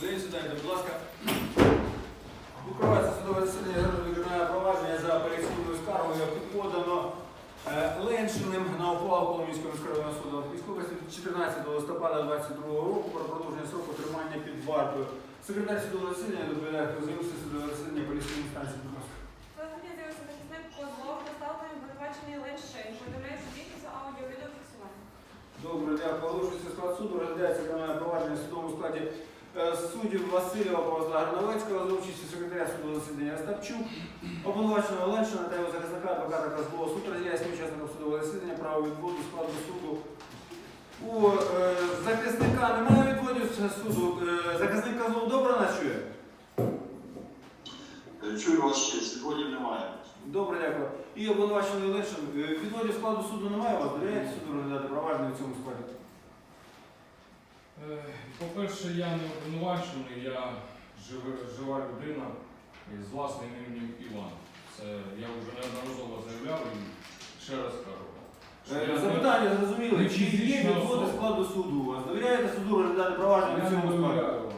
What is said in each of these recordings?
день, сідайте, будь ласка. Відкривається судове засідання Героїв провадження за апеляційною скаргою подано е, Леншиним на ухвалу Коломійського міськрайонного суду військової 14 листопада 22 року про продовження сроку тримання під вартою. Секретар судового засідання доповідає про заявився судове засідання поліційної інстанції. Будь ласка. З'явився. Добре, дякую. Оголошується склад суду. Розглядається кримінальне провадження в судовому складі суддів Васильова Павла Грановецького за участю секретаря судового засідання Остапчук, обвинуваченого Леншина та його захисника адвоката Козлова. Суд роз'яснює учасникам судового засідання право відводу складу суду. У е, захисника немає відводів суду. Е, захисник Козлов добре нас чує? Е, Чую вас ще, відводів немає. Добре, дякую. І обвинувачений Леншин. Е, Відводів складу суду немає у вас? Довіряєте суду розглядати провадження в цьому складі? Е, По-перше, я не обвинувачений, я жива, жива людина з власним іменем Іван. Це я вже неодноразово заявляв і ще раз кажу. Е, Запитання зрозуміло. Чи є відводи складу суду у вас? Довіряєте суду розглядати провадження в цьому складі? довіряю.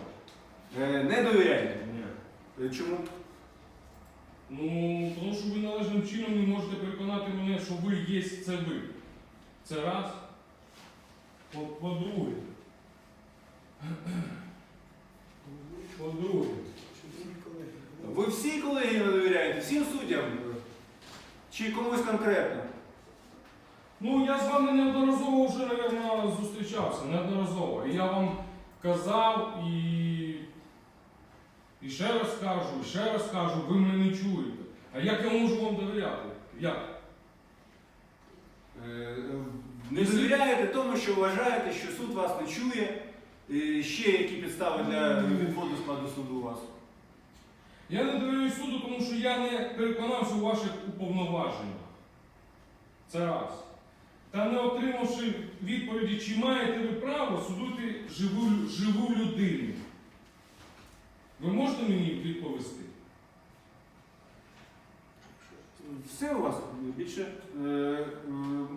Е, Не довіряєте? Ні. Чому? Ну, тому що ви належним чином не можете переконати мене, що ви є це ви. Це раз. По- По-друге. По-друге. Ви всі колеги не довіряєте? Всім суддям? Чи комусь конкретно? Ну, я з вами неодноразово вже, мабуть, зустрічався, неодноразово. І я вам казав і, і ще раз кажу, і ще раз кажу, ви мене не чуєте. А як я можу вам довіряти? Як? Е, Не довіряєте тому, що вважаєте, що суд вас не чує. Е, Ще які підстави для відводу складу суду у вас? Я не довіряю суду, тому що я не переконався у ваших уповноваженнях. Це раз. Та не отримавши відповіді, чи маєте ви право судити живу, живу людину. Ви можете мені відповісти? Все у вас більше е, е,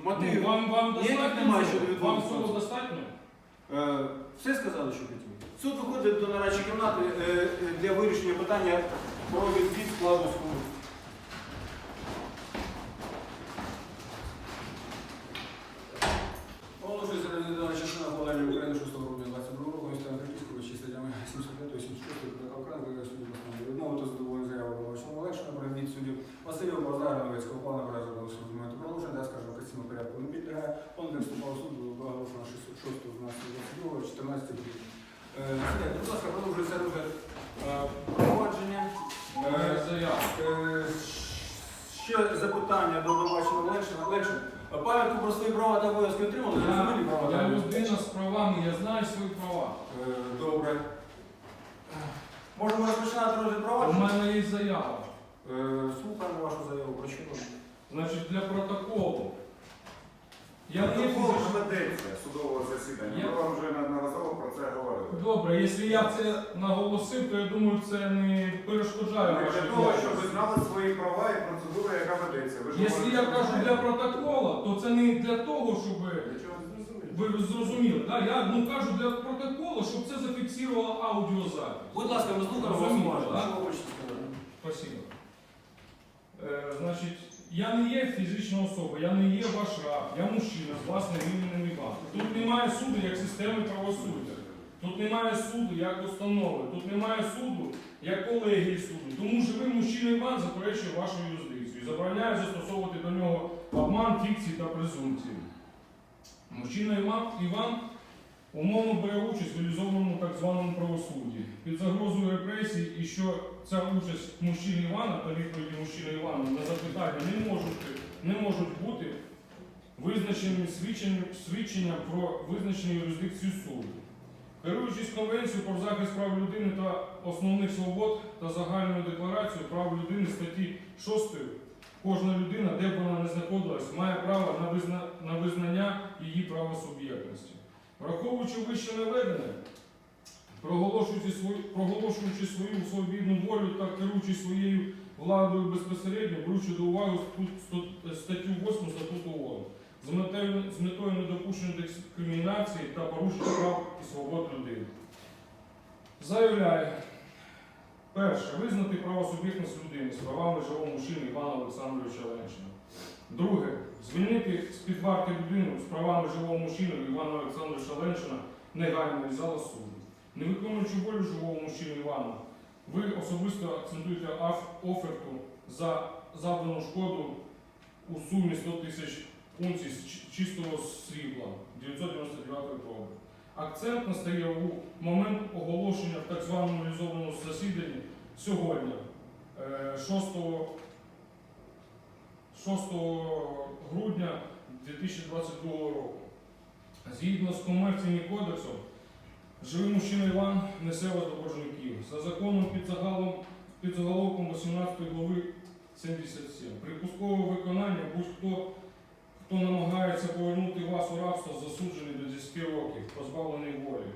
мотив. Ну, вам, вам Ніяких достатньо? немає цього? відводу Вам цього достатньо? Е, Все сказали, що хотіли. Суд виходить до нарадчої кімнати е, е, для вирішення питання про відвід складу суду. Оголошується резидентна частина Голландії України 6 грудня 22 року міста Андріївського чи статтями 75 76 протокол Кранка судді постанови відмовити задоволення заяви обвинуваченого Лешина про відвід суддів Василія Базаровецького плану вразу до документу продовження, де скажемо кастійного порядку не підлягає. Он де вступав у суд було оголошено 6 12 14 днів. Е, Сідайте, будь ласка, продовжується розгляд е, провадження. Е, Заява. Е, Ще запитання до обвинуваченого Леншина. Леншин, пам'ятку про свої права та обов'язки отримали? Зрозумілі Я, права та я обов'язки? людина з правами, я знаю свої права. Е, Добре. Можемо розпочинати розгляд У мене є заява. Е, Слухаємо вашу заяву. прочитаємо. Значить, для протоколу. Я не Протокол ведеться судового засідання. Я- Ми вам вже неодноразово про це говорили. Добре, якщо я це наголосив, то я думаю, це не перешкоджає Ми вашій Для того, щоб ви діяльності. знали свої права і процедуру, яка ведеться. Ви ж Якщо говорите, я що кажу знаєте. для протокола, то це не для того, щоб Для чого ви зрозуміли? ви зрозуміли. Да? Я ну, кажу для протоколу, щоб це зафіксувала аудіозапис. Будь ласка, ми слухаємо вас Розумію, уважно. так? Спасибо. Е, значить, я не є фізична особа, я не є ваш раб, я мужчина з власним іменем Іван. Тут немає суду як системи правосуддя. Тут немає суду як установи, тут немає суду як колегії суду. Тому живий мужчина Іван заперечує вашу юрисдикцію і забороняє застосовувати до нього обман, фікції та презумпції. Мужчина Іван, Іван умовно бере участь в реалізованому так званому правосудді під загрозою репресій, і що ця участь мужчини Івана та відповіді мужчини Івана на запитання не можуть, не можуть бути свідченням, свідченням про визначення юрисдикцію суду. Керуючись Конвенцією про захист прав людини та основних свобод та загальною декларацією прав людини статті 6, кожна людина, де б вона не знаходилась, має право на, визна... на визнання її правосуб'єктності. Враховуючи вище наведене, проголошуючи свою, проголошуючи свою свобідну волю та керуючи своєю владою безпосередньо, беручи до уваги статтю 8 статуту ООН з метою, з недопущення дискримінації та порушення прав і свобод людини. заявляє, перше, визнати правосуб'єктність людини з правами живого мужчини Івана Олександровича Ленчина. Друге, звільнити з-під варти людину з правами живого мужчини Івана Олександровича Ленчина негайно із зала суду. Не виконуючи волю живого мужчини Івана, ви особисто акцентуєте оферту за завдану шкоду у сумі 100 тисяч унцій з чистого срібла 999 проби. Акцент настає у момент оголошення в так званому реалізованому засіданні сьогодні, е, 6, 6 грудня 2022 року. Згідно з комерційним кодексом, живий мужчина Іван несе боржників. За законом під загалом під заголовком 18 глави 77. При пусковому виконанні будь-хто, хто намагається повернути вас у рабство, засуджений до 10 років, позбавлений волі.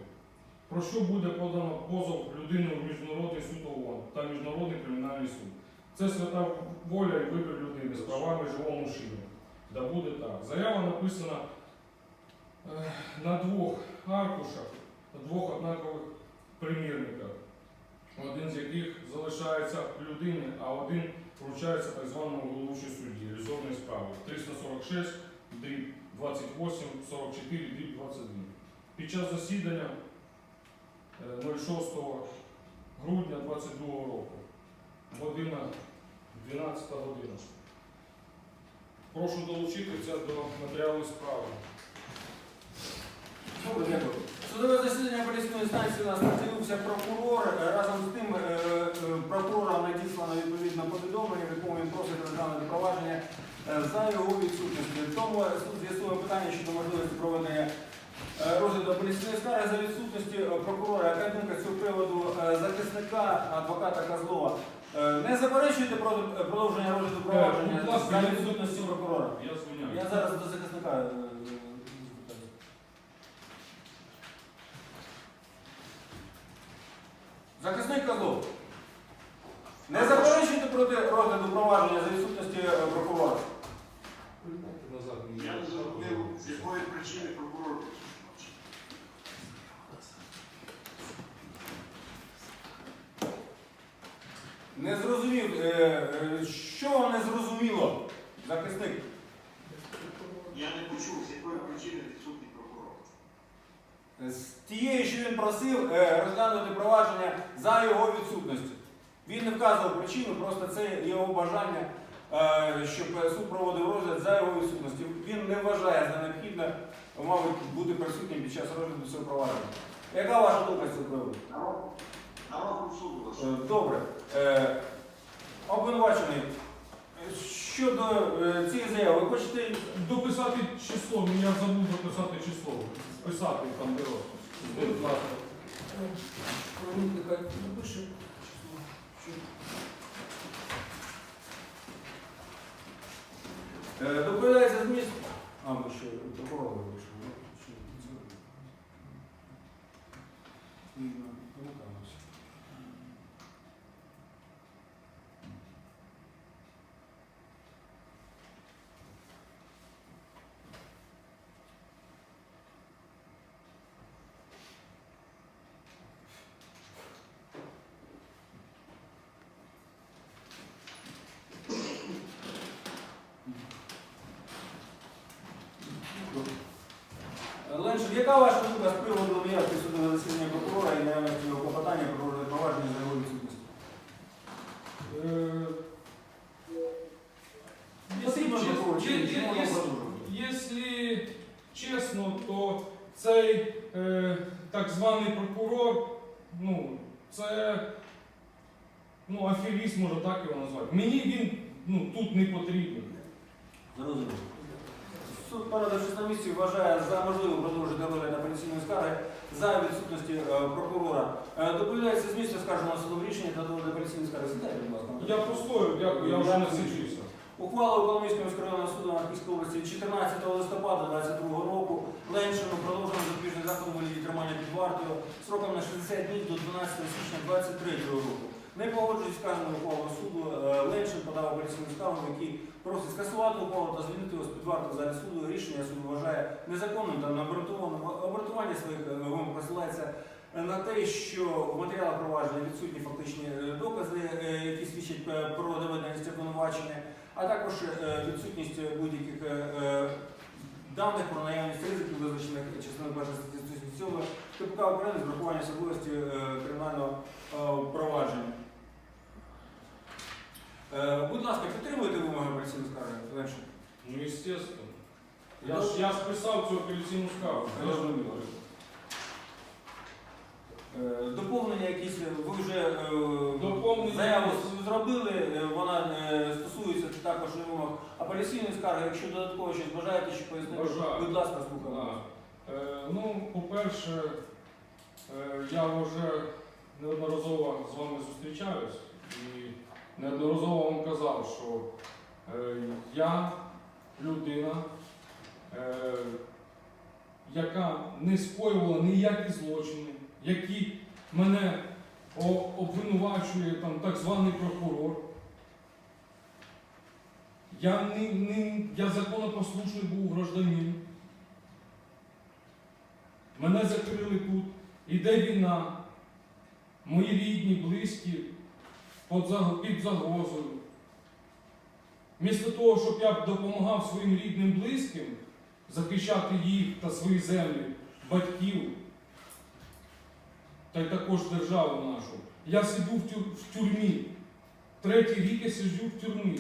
Про що буде подано позов людини в Міжнародний суд ООН та Міжнародний кримінальний суд? Це свята воля і вибір людини з правами живого мужчини. Да буде так. Заява написана е, на двох аркушах, двох однакових примірниках, один з яких залишається людині, а один вручається так званому головуючому судді реалізованої справи 346 дріб 28 44 дріб 22. Під час засідання е, 06 грудня 22 року, година 12 година. Прошу долучитися до матеріалу справи. Судове засідання апеляційної станції у нас наділився прокурор. Е, Разом з тим е, е, прокурором надіслано відповідне повідомлення, в якому він просить розглянути провадження за його відсутності. Тому суд з'ясує питання щодо можливості проведення розгляду апеляційної скарги за відсутності прокурора. Яка думка з цього приводу захисника адвоката Козлова? Не заперечуєте продовження розгляду провадження за відсутності прокурора? Я. Я зараз до захисника. е, звертаюся. Захисник Козлов. Не заперечуйте проти розгляду провадження за відсутності е, прокурора. Я не зрозумів, з якої причини прокурор. Не зрозумів. е, е, Що вам не зрозуміло, захисник? Я не почув, з якої причини відсутній прокурор. З тієї, що він просив розглянути провадження за його відсутністю. Він не вказував причину, просто це його бажання, е, щоб суд проводив розгляд за його відсутністю. Він не вважає за необхідне, мабуть, бути присутнім під час розгляду цього провадження. Яка ваша думка з цього приводу? Е. Добре. Е, Обвинувачений, щодо цієї заяви, ви хочете Дописати число, ну я забув дописати число. Писати там де розпис. Будь ласка. Нехай напише число. Е, Доповідається зміст. А, ми ще прокурор вийшов. ну, ще це. Ні, ну, помикаємося. Леншин, яка ваша думка з приводу наявки судового засідання прокурора і наявності його клопотання про провадження за його відсутності? Е, Потрібно Якщо прокурор, чи чесно, ні? Чи є- продовжувати? Якщо чесно, то цей е, так званий прокурор, ну, це ну, аферіст, можна так його назвати. Мені він ну, тут не потрібен. Зрозуміло. Суд, порадившись на місці, вважає за можливе продовжити розгляд апеляційної скарги за відсутності е, прокурора. Е, Доповідається з місця скарженого судом рішення та доводи апеляційної скарги. Сідайте, будь ласка. Я постою, дякую, я вже насичився. Ухвала Коломийського міськрайонного суду Марківської області 14 листопада 2022 року Леншину продовжено запобіжний заход у вигляді тримання під вартою сроком на 60 днів до 12 січня 2023 року. Не погоджуючись з вказаною ухвалою суду, е, Леншин подав апеляційну скаргу, в якій просить скасувати ухвалу та звільнити його з під варту залі суду. Рішення суду вважає незаконним та необґрунтованим. Обґрунтування своїх е, вимог посилається на те, що в матеріалах провадження відсутні фактичні е, докази, е, які свідчать е, про доведеність обвинувачення, а також е, відсутність будь-яких е, е, даних про наявність ризиків, визначених частиною 1 статті 177 КПК України з врахуванням особливості е, кримінального е, провадження. Е, Будь ласка, підтримуєте вимоги апеляційної скарги? Ну, естественно. Я ж я списав цю апеляційну скаргу. Е, Доповнення якісь ви вже е, Доповнення заяву зробили, е, вона е, стосується також вимог апеляційної скарги. Якщо додатково щось бажаєте, що пояснити, Бажаю. будь ласка, слухаємо. А, е, ну, по-перше, е, я вже неодноразово з вами зустрічаюсь неодноразово вам казав, що е, я людина, е, яка не скоювала ніякі злочини, які мене обвинувачує там так званий прокурор. Я, не, не, я законопослушний був гражданин. Мене закрили тут. Іде війна. Мої рідні, близькі під загрозою. Місто того, щоб я б допомагав своїм рідним близьким захищати їх та свої землі, батьків, та й також державу нашу, я сиджу в тюрмі. Третій рік я сиджу в тюрмі.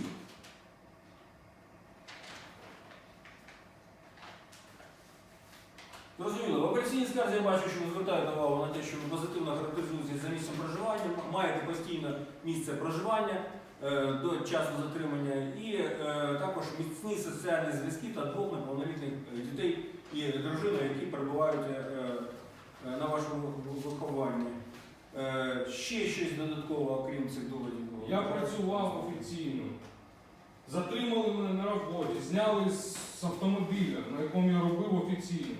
Зрозуміло. В апеляційній скарзі я бачу, що ви звертаєте увагу на те, що ви позитивно характеризуєтеся за місцем проживання, маєте постійне місце проживання е, до часу затримання і е, також міцні соціальні зв'язки та двох неповнолітніх е, дітей і дружини, які перебувають на вашому вихованні. Ще щось додатково, окрім цих доводів. Я працював офіційно. Затримали мене на роботі, зняли з автомобіля, на якому я робив офіційно.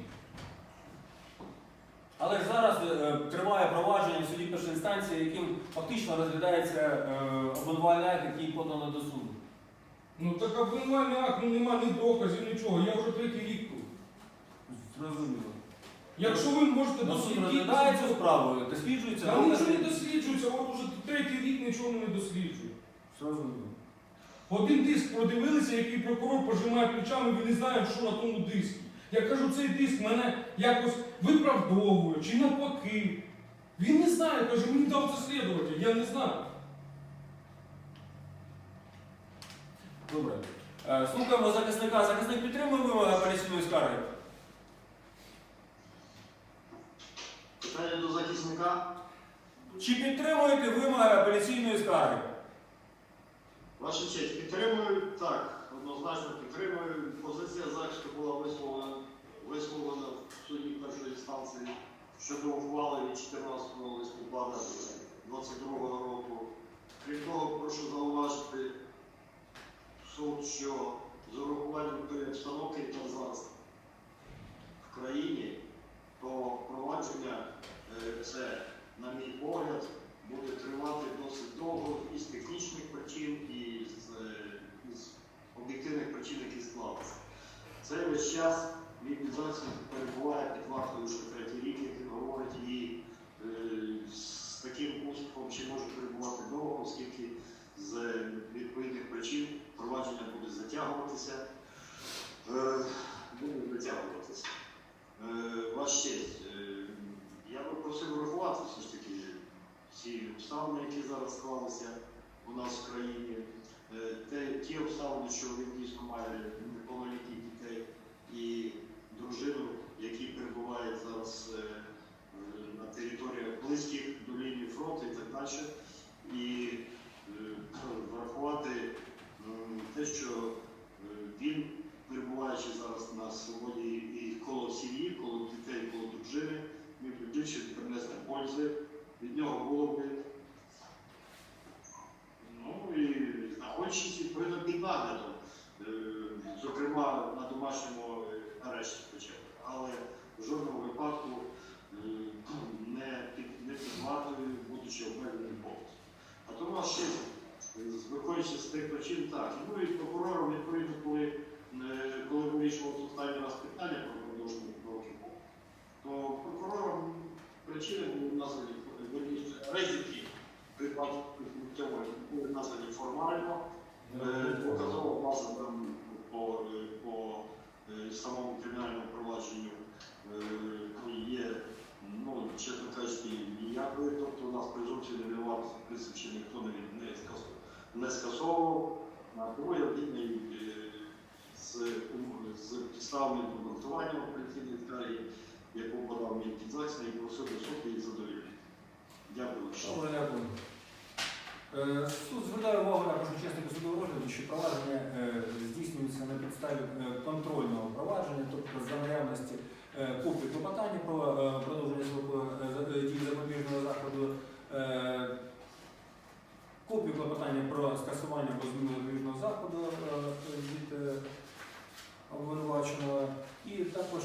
Але ж зараз е, триває провадження в суді першої інстанції, яким фактично розглядається е, обвинувальний акт, який подано до суду. Ну так обвинувальний акт, ну нема ні доказів, нічого. Я вже третій рік тут. Зрозуміло. Якщо ви можете Ну, суд дослідити... розглядає цю справу, досліджується. Та але нічого не не- досліджується, от уже третій рік нічого не досліджує. Зрозуміло. Один диск продивилися, який прокурор пожимає плечами, він не знає, що на тому диску. Я кажу, цей диск мене якось виправдовує чи навпаки. Він не знає, каже, мені дав це слідувати, я не знаю. Добре. Е, Слухаємо захисника. Захисник підтримує вимоги апеляційної скарги. Питання до захисника. Чи підтримуєте вимоги апеляційної скарги? Ваша честь, підтримую, так, однозначно підтримую. Позиція захисту була висловлена, висловлена в суді першої інстанції щодо ухвали від 14 листопада 2022 року. Крім того, прошу зауважити суд, що з урахуванням тої обстановки, яка зараз в країні, то провадження е, це, на мій погляд, буде тривати досить довго і з технічних причин, і з, е, із об'єктивних причин, які склалися. Цей весь час він зараз перебуває під вартою вже третій рік, як він говорить, і е, з таким успіхом ще може перебувати довго, оскільки з відповідних причин провадження буде затягуватися. Е, буде затягуватися. Е, Ваш честь, е, я би просив врахувати все ж таки всі обставини, які зараз склалися у нас в країні, Е, те, ті обставини, що він дійсно має неповнолітніх дітей і дружину, які перебувають зараз е, е, на територіях близьких до лінії фронту і так далі. І е, врахувати м, те, що е, він, перебуваючи зараз на свободі і коло сім'ї, коло дітей, коло дружини, міг би більше принести пользи від нього було б. Ну і знаходячись відповідно під наглядом, е, зокрема на домашньому е, арешті хоча б, але в жодному випадку е, не під, не під вартою, будучи обмеженим повністю. А тому вас ще, е, виходячи з тих причин, так, ну і прокурором, відповідно, коли, е, коли вирішував останній раз питання про продовження років, то прокурором причини були названі ризики були названі формально. Е, Доказова база там по, по е, самому кримінальному провадженню е, є, ну, чесно кажучи, ніякої. Тобто у нас невинуватості, в принципі, ще ніхто не, не, не скасовував. Тому я е, з, з підставами обґрунтування апеляційної скарги, яку подав мій підзахисний, і просив до суду її задовільнити. Дякую. Добре, дякую. Суд звертає увагу також учасників судового розгляду, що провадження е, здійснюється на підставі е, контрольного провадження, тобто за наявності е, клопотання про е, продовження сроку е, дії запобіжного заходу, е, копію клопотання про скасування або зміну запобіжного заходу від обвинуваченого і також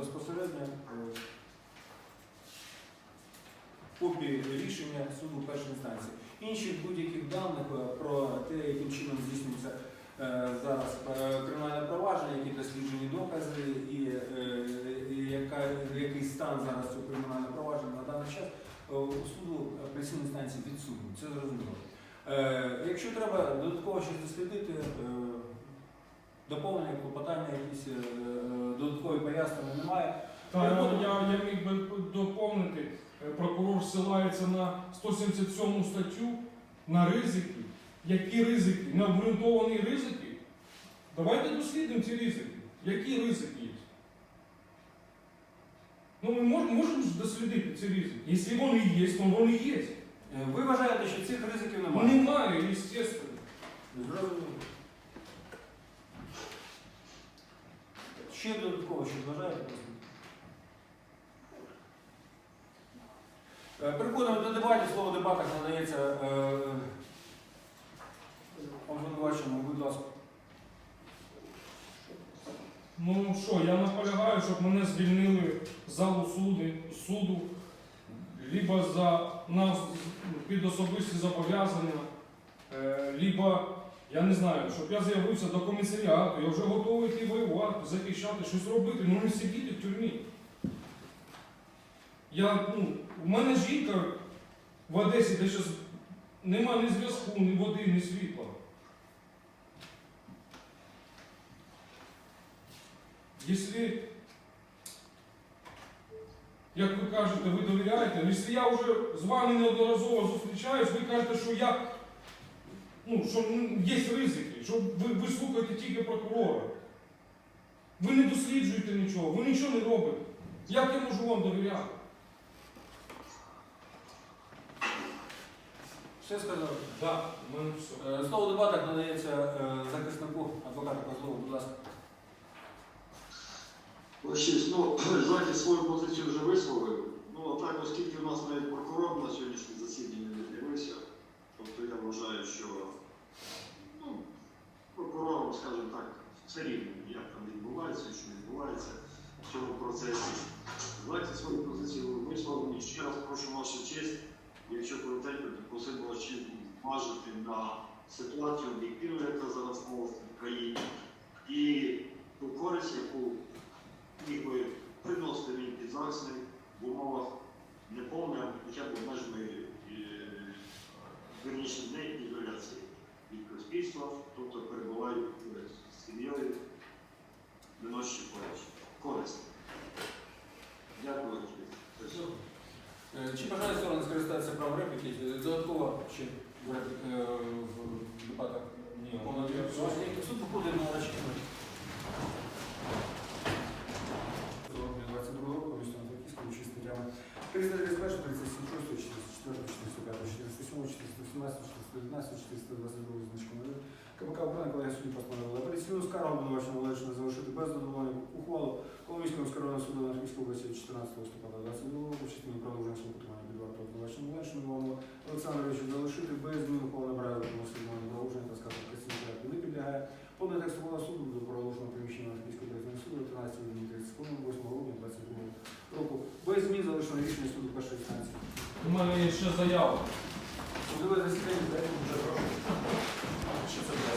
безпосередньо е, копії рішення суду першої інстанції. Інших будь-яких даних е, про те, яким чином здійснюється е, зараз кримінальне провадження, які досліджені докази і, який стан зараз цього кримінального провадження на даний час у суду апеляційної інстанції відсутні. Це зрозуміло. Якщо треба додатково щось дослідити, доповнення, клопотання, якісь е, е, додаткові пояснення немає. Та, я, я, я міг би доповнити, Е, прокурор ссилається на 177 статтю на ризики. Які ризики? Необґрунтовані ризики? Давайте дослідимо ці ризики. Які ризики є? Ну ми можемо, можемо дослідити ці ризики. Якщо вони є, то вони є. Ви вважаєте, що цих ризиків немає? Немає, звісно. Зрозуміло. Ще додатково, що просто? Е, Переходимо до дебатів. Слово дебатах надається е, обвинуваченому, будь ласка. Ну що, я наполягаю, щоб мене звільнили з залу суду, суду либо за нас під особисті зобов'язання, е, либо, я не знаю, щоб я з'явився до комісаріату, я вже готовий йти воювати, захищати, щось робити, ну не сидіти в тюрмі. Я, ну, у мене жінка в Одесі, де щось нема ні зв'язку, ні води, ні світла. Якщо, як ви кажете, ви довіряєте, якщо я вже з вами неодноразово зустрічаюсь, ви кажете, що я, ну, що ну, є ризики, що ви, ви слухаєте тільки прокурора. Ви не досліджуєте нічого, ви нічого не робите. Як я можу вам довіряти? Все сказав. Так, у мене все. Е, Слово дебатах надається е, захиснику адвоката Козлову, будь ласка. Ось, ну, захист свою позицію вже висловив. Ну, а так, оскільки у нас навіть прокурор на сьогоднішнє засідання не з'явився, тобто я вважаю, що ну, прокурором, скажімо так, все рівно, як там відбувається, що відбувається в цьому процесі. Захист свою позицію висловлені. Ще раз прошу вашу честь, якщо коротенько, то просив вас зважити на ситуацію об'єктивну, яка зараз склалася 328, 36, 44, 45, 48, 417, 419, 422 значком 1. КПК Україна, коли я судді постановила апеляційну скаргу, обвинувачено вилучено залишити без задоволення ухвалу Коломійського скарного суду на Хмельницькій області 14 листопада 22 року, частині продовження потримання під вартою обвинувачено Леншину Олександровичу залишити без змін ухвалу набирає виконавського продовження та скарги працівника не підлягає. Повне текстового суду до проголошеного приміщення Хмельницького державного суду 13 секунд 8 грудня 22 року. Без змін залишено рішення суду першої інстанції. У мене є ще заява. Судове засідання, дайте вже прошу. Що це було?